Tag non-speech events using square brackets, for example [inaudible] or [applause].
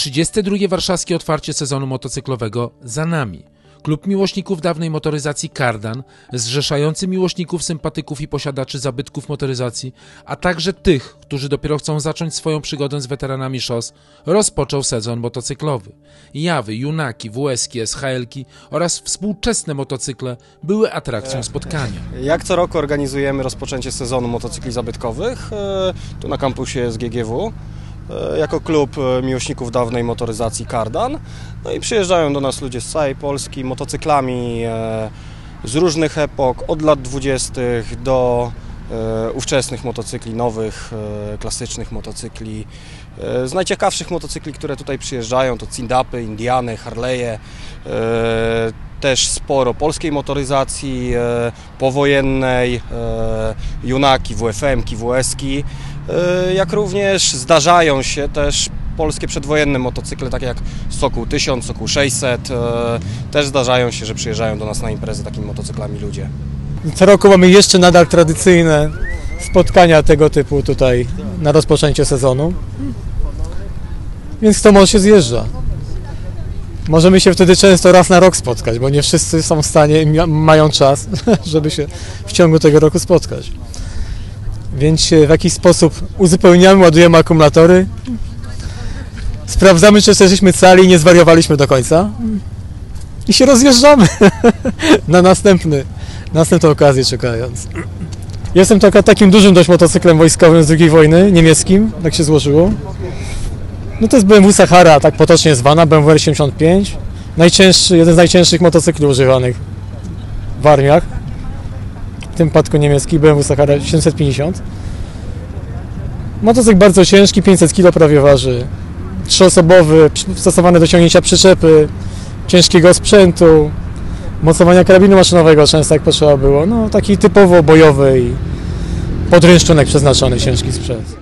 32. warszawskie otwarcie sezonu motocyklowego za nami. Klub miłośników dawnej motoryzacji Kardan, zrzeszający miłośników, sympatyków i posiadaczy zabytków motoryzacji, a także tych, którzy dopiero chcą zacząć swoją przygodę z weteranami szos, rozpoczął sezon motocyklowy. Jawy, Junaki, WSki, SHL-ki oraz współczesne motocykle były atrakcją spotkania. Jak co roku organizujemy rozpoczęcie sezonu motocykli zabytkowych e, tu na kampusie SGGW jako klub e, miłośników dawnej motoryzacji Kardan. No i przyjeżdżają do nas ludzie z całej Polski motocyklami e, z różnych epok, od lat 20. do e, ówczesnych motocykli, nowych, e, klasycznych motocykli. E, Z najciekawszych motocykli, które tutaj przyjeżdżają to Cindapy, Indiany, Harley'e, e, też sporo polskiej motoryzacji e, powojennej, e, Junaki, WFM-ki, WS-ki, e, jak również zdarzają się też polskie przedwojenne motocykle, takie jak Sokół 1000, Sokół 600, e, też zdarzają się, że przyjeżdżają do nas na imprezy takimi motocyklami ludzie. Co roku mamy jeszcze nadal tradycyjne spotkania tego typu tutaj na rozpoczęcie sezonu. Więc kto może się zjeżdża. Możemy się wtedy często raz na rok spotkać, bo nie wszyscy są w stanie, mia- mają czas, [laughs] żeby się w ciągu tego roku spotkać. Więc w jakiś sposób uzupełniamy, ładujemy akumulatory. Sprawdzamy, czy jesteśmy cali i nie zwariowaliśmy do końca. I się rozjeżdżamy [laughs] na następny następną okazję czekając. Jestem taka, takim dużym dość motocyklem wojskowym z II wojny, niemieckim, tak się złożyło. No to jest BMW Sahara, tak potocznie zwana, BMW R75. Najcięższy, jeden z najcięższych motocykli używanych w armiach. W tym przypadku niemiecki BMW Sahara 750. Motocykl bardzo ciężki, 500 kg prawie waży. Trzyosobowy, stosowany do ciągnięcia przyczepy, ciężkiego sprzętu, mocowania karabinu maszynowego często jak potrzeba było. No taki typowo bojowy i podręczny przeznaczony ciężki sprzęt.